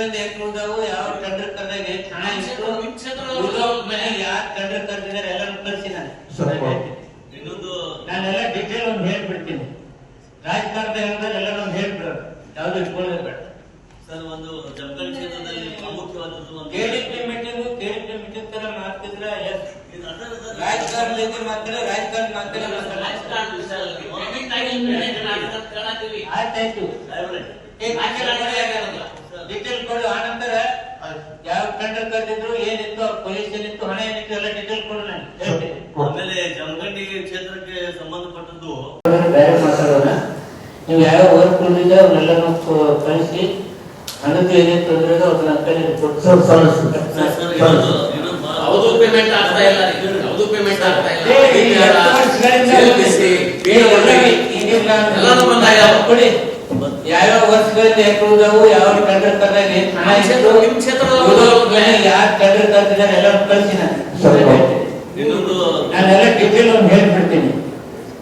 ವರ್ಷಗಳಿಂದ ಹೆಂಗ್ ಉಳ್ದಾವು ಯಾವ ಟೆಂಡರ್ ಕರೆದಾಗ ಎಷ್ಟು ಹಣ ಇತ್ತು ಯಾರು ಟೆಂಡರ್ ಕರೆದಿದ್ದಾರೆ ಎಲ್ಲರೂ ಕರ್ಸಿ ನಾನು. ಇನ್ನೊಂದು ನಾನೆಲ್ಲ ಡೀಟೇಲ್ ಒಂದು ಹೇಳ್ಬಿಡ್ತೀನಿ. ರಾಜಕಾರಣದ ಹೇಳಿದ್ರೆ ಎಲ್ಲರೂ ಒಂದು ಹೇಳ್ಬಿಡೋದು. ಯಾವ್ದು ಇಟ್ಕೊಳ್ಳೋದು ಬೇಡ. ಸರ್ ಒಂದು ಜಮಖಂಡಿ ಕ್ಷೇತ್ರದಲ್ಲಿ ಪ್ರಮುಖವಾದದ್ದು ಒಂದು ಕೆಡಿಪಿ ಮೀಟಿಂಗು ಕೆಡಿಪಿ ಮೀಟಿಂಗ್ ತರ ಮಾಡ್ತಿದ್ರ ಎಸ್ ಇದು ಅದರ- ಅದರ- ರಾಜಕಾರಣದಲ್ಲಿ ರಾಜಕಾರಣ ಮಾತ್ರ ರಾಜಕಾರಣ ಕೇಳತ್ತೀವಿ ಆಯ್ತಾಯ್ತು ಡೀಟೇಲ್ ಕೊಡು ಆನಂತರ ಯಾವ ಟೆಂಡರ್ ಕರೆದಿದ್ರು ಏನಿತ್ತು? ಅವ್ರ ಪೊಸಿಷನ್ ಇತ್ತು ಹಣ ಏನಿತ್ತು ಎಲ್ಲ ಡೀಟೇಲ್ ಕೊಡು ನಾನು ಹೇಳ್ತೀನಿ. ಆಮೇಲೆ ಜಮಖಂಡಿ ಕ್ಷೇತ್ರಕ್ಕೆ ಸಂಬಂಧಪಟ್ಟದ್ದು ಬೇರೆ ಮಾತಾಡೋಣ. ನೀವು ಯಾವ ವರ್ಕ್ ಉಳಿದಿದೆ ಅವನ್ನೆಲ್ಲನೂ ಕಳಿಸಿ. ಹಣದ್ದು ಏನೇನು ತೊಂದರೆ ಇದೆ ಅವ್ರನ್ನ ಕೈ ಕೊಟ್ಟು ಸರ್, ಸರ್, ಯಾವುದು? ಪೇಮೆಂಟ್ ಆಗ್ತಾ ಇಲ್ಲ ಹೌದು ಪೇಮೆಂಟ್ ಆಗ್ತಾ ಇಲ್ಲ? ಎಲ್ಲಾನು ಬಂದಾಗ್ಯಾವ. ಕೊಡಿ. ಯಾವ್ಯಾವ ವರ್ಷಗಳಲ್ಲಿ ಉಳ್ದಾವು ಯಾವ ಟೆಂಡರ್ ತರಲಿ ಹಣ ಇತ್ತು ನಿಮ್ ಕ್ಷೇತ್ರದಲ್ಲಿ ಯಾರು ಟೆಂಡರ್ ತರ್ತಿದ್ದಾರೆ ಎಲ್ಲ ಕಳಿಸಿ ನಾನು ನಾನೆಲ್ಲ ಡಿಟೇಲ್ ಒಂದು ಹೇಳ್ಬಿಡ್ತೀನಿ.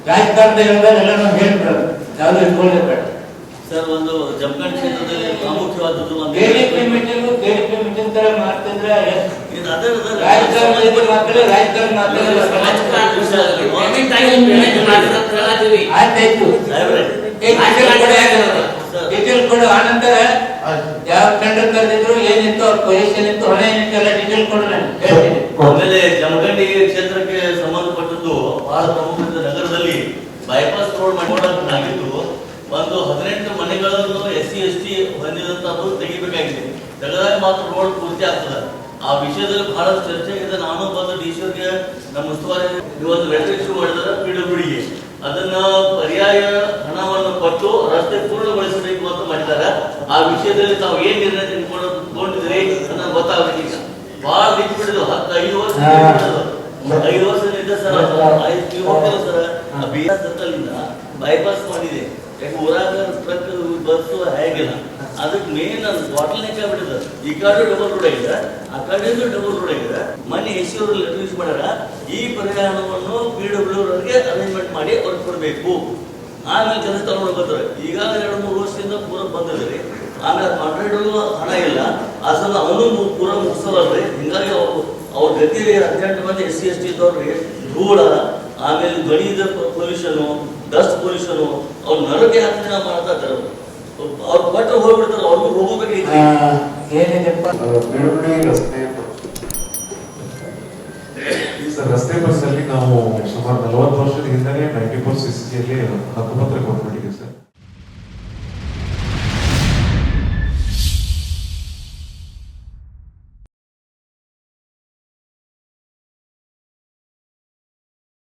ರಾಜಕಾರಣದ ಹೇಳಿದ್ರೆ ಎಲ್ಲ ನಾವು ಹೇಳ್ಬಿಡೋದು. ಯಾವ್ದು ಇಟ್ಕೊಳ್ಳೋದು ಬೇಡ ಸರ್ ಒಂದು ಜಮಖಂಡಿ ಕ್ಷೇತ್ರದಲ್ಲಿ ಪ್ರಾಮುಖ್ಯವಾದದ್ದು ಒಂದು ಕೆಡಿಪಿ ಮೀಟಿಂಗು ಕೆಡಿಪಿ ಮೀಟಿಂಗ್ ತರ ಮಾಡ್ತಿದ್ರೆ ಎಸ್. ಇದು ಅದರ- ಅದರ- ರಾಜಕಾರಣದಲ್ಲಿ ಮಾತಾಡಿ ರಾಜಕಾರಣ ಮಾತಾಡಿ ರಾಜಕಾರಣ ವಿಷಯದಲ್ಲಿ ಪೇಮೆಂಟ್ ಆಗಿಲ್ಲ ಪೇಮೆಂಟ್ ಮಾಡಿದ್ರೆ ಅಂತ ಕೇಳತ್ತೀವಿ ಆಯ್ತಾಯ್ತು. ಸಾಹೇಬ್ರೆ, ಡೀಟೇಲ್ ಆನಂತರ ಯಾವ ಟೆಂಡರ್ ಕರೆದಿದ್ರು ಏನಿತ್ತು ಅವ್ರ ಪೊಸಿಷನ್ ಇತ್ತು ಹಣ ಎಲ್ಲ ಹೇಳ್ತೀನಿ. ಕ್ಷೇತ್ರಕ್ಕೆ ಸಂಬಂಧಪಟ್ಟದ್ದು ಬಹಳ ಪ್ರಮುಖ ನಗರದಲ್ಲಿ ಬೈಪಾಸ್ ರೋಡ್ ಮಾಡಿದ್ದು ಒಂದು ಹದಿನೆಂಟು ಮನೆಗಳನ್ನು ಎಸ್ ಸಿ, ಎಸ್ ಟಿ ಹೊಂದಿದಂತದ್ದು ತೆಗಿಬೇಕಾಗಿದೆ. ತೆಗೆದಾಗ ಮಾತ್ರ ರೋಡ್ ಪೂರ್ತಿ ಆಗ್ತದೆ. ಆ ವಿಷಯದಲ್ಲಿ ಬಹಳ ಚರ್ಚೆ ಆಗಿದೆ ನಾನು ಬಂದು ಡಿ ಸಿ ಅವ್ರಿಗೆ ನಮ್ಮ ಉಸ್ತುವಾರಿ ಇವತ್ತು ಲೆಟರ್ ಇಶ್ಯೂ ಮಾಡಿದ್ರೆ ಪಿ ಡಬ್ಲ್ಯೂ ಅದನ್ನ ಪರ್ಯಾಯ ಹಣವನ್ನು ಕೊಟ್ಟು ರಸ್ತೆ ಪೂರ್ಣಗೊಳಿಸಬೇಕು ಅಂತ ಮಾಡಿದ್ದಾರೆ. ಆ ವಿಷಯದಲ್ಲಿ ತಾವು ಏನ್ ನಿರ್ಣಯ ತೆಗೆದುಕೊಂಡಿದ್ರಿ ಅನ್ನೋದು ಗೊತ್ತಾಗಬೇಕು ಈಗ ಬಹಳ ಬಿಟ್ಟು ಬಿಡಿದ್ರು ಹತ್ತು ಐದು ವರ್ಷ. ಐದು ವರ್ಷದಿಂದ ಸರ್ ಐದು ನೀವು ಹೋಗ್ತಿಲ್ಲ ಸರ್ ಆ ಬಿಆರ್ ಸರ್ಕಲ್ನಿಂದ ಬೈಪಾಸ್ ಮಾಡಿದೆ. ಯಾಕೆ ಊರಾಗ ಟ್ರಕ್ ಬಸ್ ಹೇಗಿಲ್ಲ ಅದಕ್ಕೆ ಮೇನ್ ಅದು ಬಾಟಲ್ ನೆಕ್ ಆಗ್ಬಿಟ್ಟಿದೆ ಈ ಕಡೆ ಡಬಲ್ ರೋಡ್ ಆಗಿದೆ, ಆ ಕಡೆಯಿಂದ ಡಬಲ್ ರೋಡ್ ಆಗಿದೆ. ಮನೆ ಎಸ್ ಸಿ ಅವರು ಯೂಸ್ ಮಾಡ್ಯಾರ. ಈ ಪರಿಹಾರವನ್ನು ಪಿ ಡಬ್ಲ್ಯೂ ಅವರಿಗೆ ಅರೇಂಜ್ಮೆಂಟ್ ಮಾಡಿ ಅವ್ರಿಗೆ ಕೊಡಬೇಕು. ಆಮೇಲೆ ಕೆಲಸ ತಗೊಂಡು ಬರ್ತಾರೆ ಈಗಾಗಲೇ ಎರಡು ಮೂರು ವರ್ಷದಿಂದ ಪೂರ ಬಂದಿದೆ ಆಮೇಲೆ ಕಾಂಟ್ರಾಕ್ಟರ್ಗೂ ಹಣ ಇಲ್ಲ. ಆ ಅವನು ಪೂರ ಪೂರ ರೀ ಹಿಂಗಾಗಿ ಅವ್ರು ಅವ್ರ ಗತಿ ಹದಿನೆಂಟು ಮಂದಿ ಎಸ್ ಸಿ, ಎಸ್ ಟಿ ಇದ್ದವ್ರಿಗೆ ಧೂಳ ಆಮೇಲೆ ಗಣಿದ ಪೊಲ್ಯೂಷನು ಡಸ್ಟ್ ಪೊಲ್ಯೂಷನು ಅವ್ರು ನರಕೆ ಹಾಕಿದ್ರೆ ನಾವು ಮಾಡ್ತಾ ಇದ್ದಾರೆ ಅವ್ರು. ಕೊಟ್ಟರೆ ಹೋಗ್ಬಿಡ್ತಾರೆ ಅವ್ರಿಗೂ ಬಿಡುಗಡೆ ರಸ್ತೆ ಈ ಸರ್ ರಸ್ತೆ ಬಸ್ ಅಲ್ಲಿ ನಾವು ಸುಮಾರು ನಲವತ್ತು ವರ್ಷದ ಹಿಂದೆ ನೈಂಟಿ ಫೋರ್ ಸಿಸಿಯಲ್ಲಿ ಹಕ್ಕುಪತ್ರ ಕೊಟ್ಟು